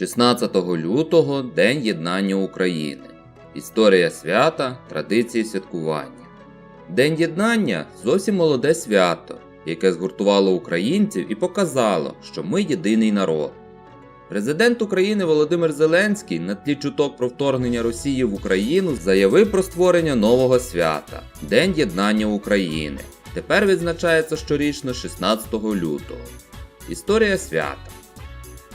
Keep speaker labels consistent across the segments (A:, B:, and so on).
A: 16 лютого День Єднання України. Історія свята, традиції святкування. День єднання зовсім молоде свято, яке згуртувало українців і показало, що ми єдиний народ. Президент України Володимир Зеленський на тлі чуток про вторгнення Росії в Україну заявив про створення нового свята День Єднання України. Тепер відзначається щорічно 16 лютого. Історія свята.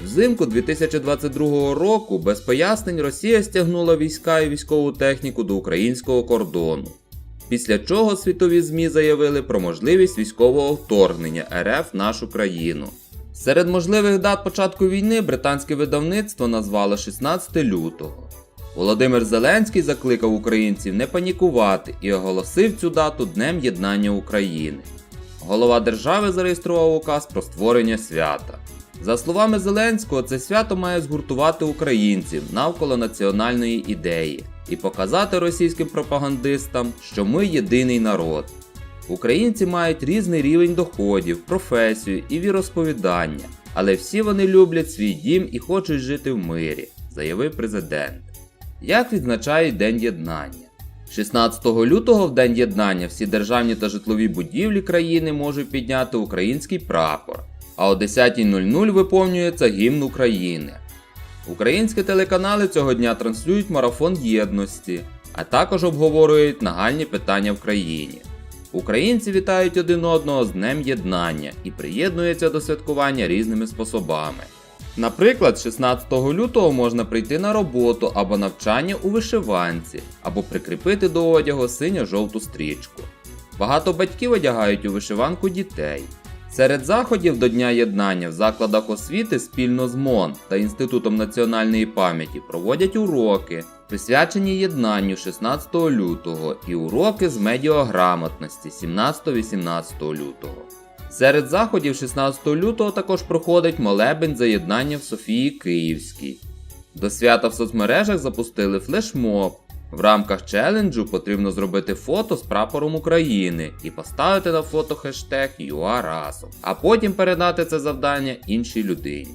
A: Взимку 2022 року без пояснень Росія стягнула війська і військову техніку до українського кордону. Після чого світові ЗМІ заявили про можливість військового вторгнення РФ в нашу країну. Серед можливих дат початку війни британське видавництво назвало 16 лютого. Володимир Зеленський закликав українців не панікувати і оголосив цю дату Днем Єднання України. Голова держави зареєстрував указ про створення свята. За словами Зеленського, це свято має згуртувати українців навколо національної ідеї і показати російським пропагандистам, що ми єдиний народ. Українці мають різний рівень доходів, професію і віросповідання, але всі вони люблять свій дім і хочуть жити в мирі, заявив президент. Як відзначають День Єднання? 16 лютого в День Єднання всі державні та житлові будівлі країни можуть підняти український прапор, а о 10.00 виповнюється гімн України. Українські телеканали цього дня транслюють марафон єдності, а також обговорюють нагальні питання в країні. Українці вітають один одного з Днем Єднання і приєднуються до святкування різними способами. Наприклад, 16 лютого можна прийти на роботу або навчання у вишиванці, або прикріпити до одягу синьо-жовту стрічку. Багато батьків одягають у вишиванку дітей. Серед заходів до Дня єднання в закладах освіти спільно з МОН та Інститутом національної пам'яті проводять уроки, присвячені єднанню 16 лютого і уроки з медіаграмотності 17-18 лютого. Серед заходів 16 лютого також проходить молебень за єднання в Софії Київській. До свята в соцмережах запустили флешмоб. В рамках челенджу потрібно зробити фото з прапором України і поставити на фото хештег ЮАРАСО, а потім передати це завдання іншій людині.